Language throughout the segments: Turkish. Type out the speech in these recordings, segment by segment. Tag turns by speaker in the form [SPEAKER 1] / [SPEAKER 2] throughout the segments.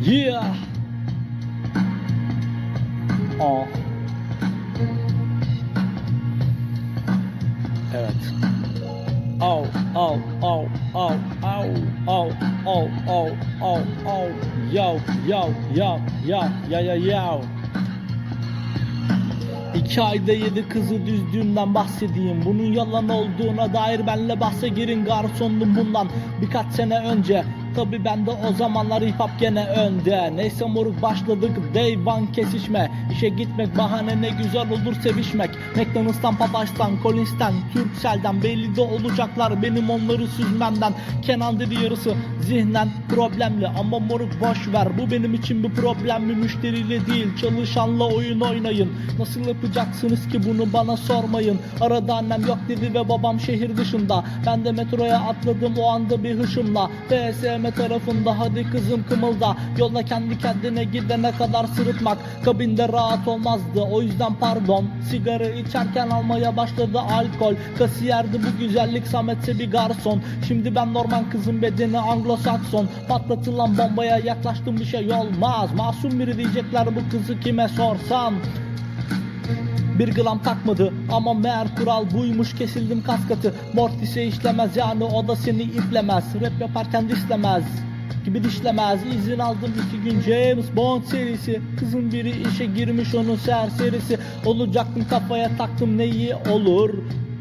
[SPEAKER 1] Yeah. Aa. Evet. Au, au, au, au, au, au, au, au, au, au, yav, yav, yav, yav, ya ya yav. İki ayda yedi kızı düzdüğümden bahsedeyim. Bunun yalan olduğuna dair benle bahse girin garsondum bundan. Birkaç sene önce Tabi ben de o zamanlar hip hop gene önde. Neyse moruk başladık. Day one kesişme. İşe gitmek bahane ne güzel olur sevişmek. McDonald's'tan Papaş'tan Collins'ten Turkcell'den belli de olacaklar. Benim onları süzmemden Kenan dedi yarısı zihnen problemli. Ama moruk boş ver. Bu benim için bir problem mi müşteriyle değil. Çalışanla oyun oynayın. Nasıl yapacaksınız ki bunu? Bana sormayın. Arada annem yok dedi ve babam şehir dışında. Ben de metroya atladım o anda bir hışımla. PSM tarafında hadi kızım kımılda. Yolda kendi kendine gidene kadar sırıtmak Kabinde rahat olmazdı. O yüzden pardon Sigara içerken almaya başladı alkol. Kasiyerdi bu güzellik Samet'se bir garson. Şimdi ben normal kızın bedeni Anglo-Sakson. Patlatılan bombaya yaklaştım bir şey olmaz. Masum biri diyecekler bu kızı kime sorsam bir gram takmadı ama meğer kural buymuş kesildim kaskatı. Mortis'e işlemez yani o da seni iplemez. Rap yaparken dislemez gibi dişlemez. İzin aldım iki gün James Bond serisi. Kızın biri işe girmiş onun serserisi. Olacaktım kafaya taktım neyi olur?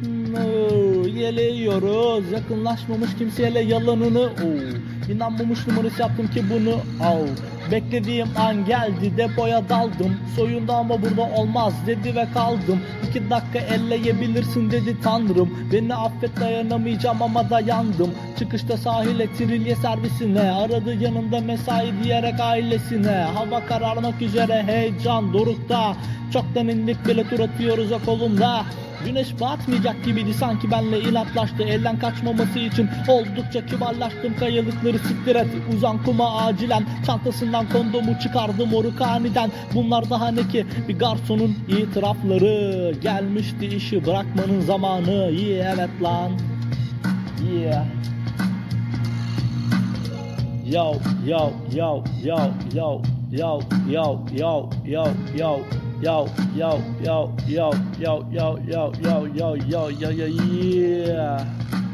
[SPEAKER 1] Hmm, Yeleyiyoruz yakınlaşmamış kimseyle yalanını. Oo. İnanmamış numarası yaptım ki bunu Au. Beklediğim an geldi depoya daldım. Soyunda ama burada olmaz dedi ve kaldım. İki dakika elleyebilirsin dedi tanrım. Beni affet dayanamayacağım ama dayandım. Çıkışta sahile trilye servisine Aradı yanında mesai diyerek ailesine. Hava kararmak üzere heyecan dorukta. Çoktan indik bile tur atıyoruz o kolumda Güneş batmayacak gibiydi. Sanki benle inatlaştı. Elden kaçmaması için oldukça kibarlaştım. Kayalıkları siktir et. Uzan kuma acilen. Çantasından kondomu çıkardım moruk aniden Bunlar daha ne ki? Bir garsonun itirafları. Gelmişti işi bırakmanın zamanı. İyi evet lan. Yeah Yo yo yo yo yo yo yo yo yo yo yo yo yo yo yo yo yo yo yo yo yo yo yeah